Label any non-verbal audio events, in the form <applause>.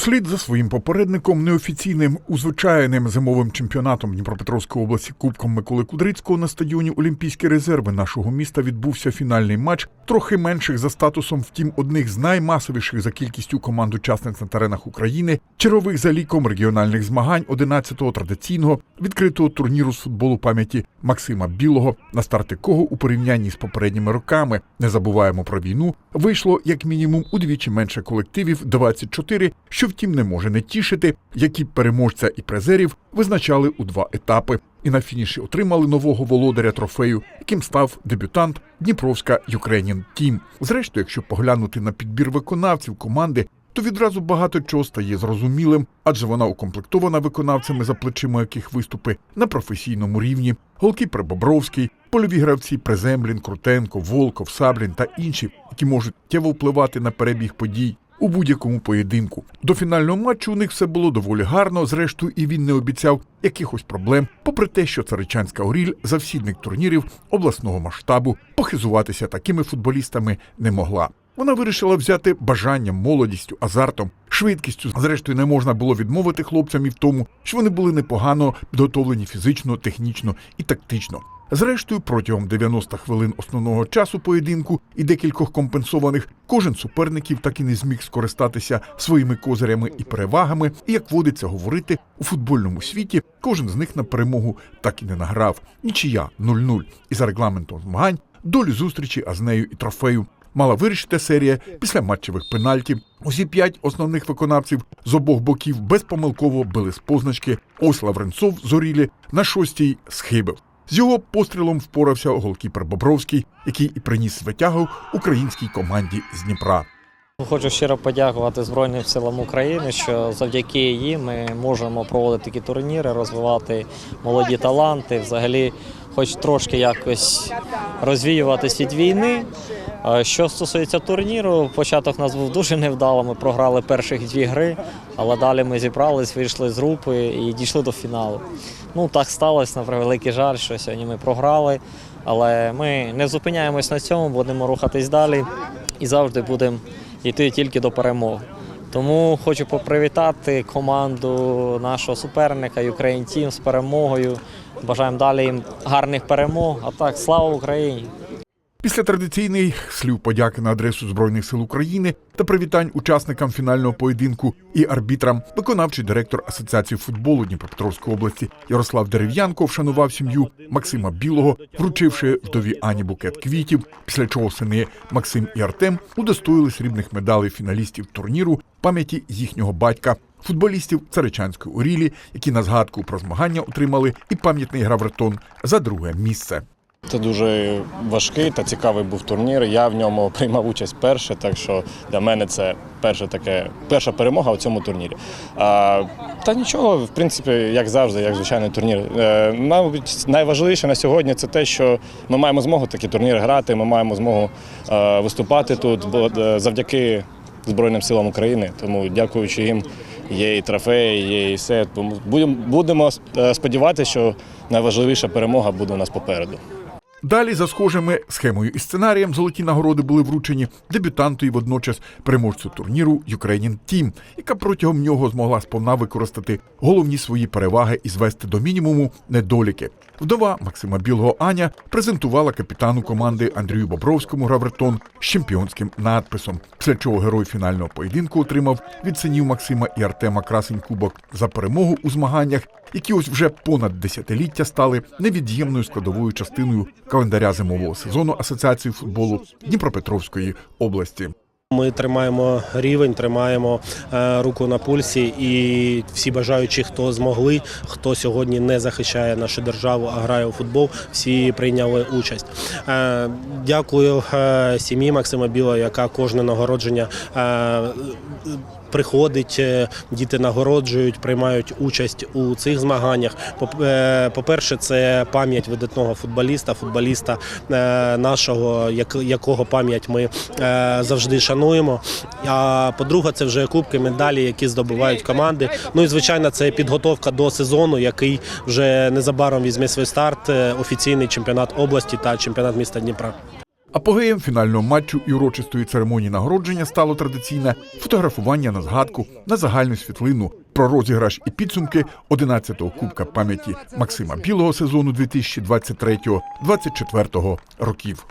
Услід за своїм попередником, неофіційним узвичайним зимовим чемпіонатом Дніпропетровської області Кубком Миколи Кудрицького на стадіоні Олімпійські резерви нашого міста відбувся фінальний матч, трохи менших за статусом, втім, одних з наймасовіших за кількістю команд учасниць на теренах України, чергових за ліком регіональних змагань 11-го традиційного відкритого турніру з футболу пам'яті Максима Білого, на старт якого у порівнянні з попередніми роками не забуваємо про війну, вийшло як мінімум удвічі менше колективів 24, що втім не може не тішити, які переможця і призерів визначали у два етапи. І на фініші отримали нового володаря трофею, яким став дебютант Дніпровська Ukrainian Team. Зрештою, якщо поглянути на підбір виконавців команди, то відразу багато чого стає зрозумілим, адже вона укомплектована виконавцями, за плечима яких виступи на професійному рівні. Голкіпер Бобровський, польові гравці Преземлін, Крутенко, Волков, Саблін та інші, які можуть тєво впливати на перебіг подій. У будь-якому поєдинку до фінального матчу у них все було доволі гарно. Зрештою, і він не обіцяв якихось проблем, попри те, що царичанська Оріль, завсідник турнірів обласного масштабу, похизуватися такими футболістами не могла. Вона вирішила взяти бажанням, молодістю, азартом, швидкістю. Зрештою, не можна було відмовити хлопцям і в тому, що вони були непогано підготовлені фізично, технічно і тактично. Зрештою, протягом 90 хвилин основного часу поєдинку і декількох компенсованих, кожен суперників так і не зміг скористатися своїми козирями і перевагами. І як водиться говорити у футбольному світі, кожен з них на перемогу так і не награв. Нічия 0-0. І за регламентом змагань долю зустрічі, а з нею і трофею. Мала вирішити серія після матчевих пенальтів. Усі п'ять основних виконавців з обох боків безпомилково били з позначки. Ось Лавренцов зорілі на шостій схибив. З його пострілом впорався голкіпер Бобровський, який і приніс витягу українській команді з Дніпра. Хочу щиро подякувати Збройним силам України, що завдяки їм ми можемо проводити такі турніри, розвивати молоді таланти, взагалі, хоч трошки якось розвіюватись від війни. Е, Що стосується турніру, початок у нас був дуже невдало. Ми програли перших дві гри, але далі ми зібрались, вийшли з групи і дійшли до фіналу. Ну так сталося, на превеликий жаль, що сьогодні ми програли. Але ми не зупиняємось на цьому, будемо рухатись далі і завжди будемо йти тільки до перемоги. Тому хочу попривітати команду нашого суперника Ukraine Team з перемогою. Бажаємо далі їм гарних перемог. А так, слава Україні! Після традиційних слів подяки на адресу Збройних сил України та привітань учасникам фінального поєдинку і арбітрам, виконавчий директор Асоціації футболу Дніпропетровської області Ярослав Дерев'янко вшанував сім'ю Максима Білого, вручивши вдові Ані букет квітів. Після чого сини Максим і Артем удостоїли срібних медалей фіналістів турніру пам'яті їхнього батька. Футболістів Царичанської Орілі, які на згадку про змагання отримали і пам'ятний гравертон за друге місце. Це дуже важкий та цікавий був турнір. Я в ньому <laughs> приймав участь перше, так що для мене це перше таке, перша перемога у цьому турнірі. А, та нічого, в принципі, як завжди, як звичайний турнір. Е, найважливіше на сьогодні це те, що ми маємо змогу такі турніри грати, ми маємо змогу е, виступати тут бо, е, завдяки Збройним силам України. Тому дякуючи їм, є і трофеї, є і все. Будемо, будемо е, сподіватися, що найважливіша перемога буде у нас попереду. Далі, за схожими схемою і сценарієм, золоті нагороди були вручені дебютанту і водночас переможцю турніру Ukrainian Team, яка протягом нього змогла сповна використати головні свої переваги і звести до мінімуму недоліки. Вдова Максима Білого Аня презентувала капітану команди Андрію Бобровському гравертон з чемпіонським надписом, після чого герой фінального поєдинку отримав від синів Максима і Артема Красень Кубок за перемогу у змаганнях, які ось вже понад десятиліття стали невід'ємною складовою частиною календаря зимового сезону Асоціації футболу Дніпропетровської області. Ми тримаємо рівень, тримаємо е, руку на пульсі, і всі бажаючі, хто змогли, хто сьогодні не захищає нашу державу, а грає у футбол, всі прийняли участь. Е, дякую е, сім'ї Максима Біла, яка кожне нагородження. Приходить, е, діти нагороджують, приймають участь у цих змаганнях. Е, По-перше, це пам'ять видатного футболіста, футболіста е, нашого, якого пам'ять ми завжди шануємо. А по-друге, це вже кубки, медалі, які здобувають команди. Ну і звичайно, це підготовка до сезону, який вже незабаром візьме свій старт. Офіційний чемпіонат області та чемпіонат міста Дніпра. Апогеєм фінального матчу і урочистої церемонії нагородження стало традиційне фотографування на згадку на загальну світлину про розіграш і підсумки 11-го Кубка пам'яті Максима Білого сезону 2023-2024 років.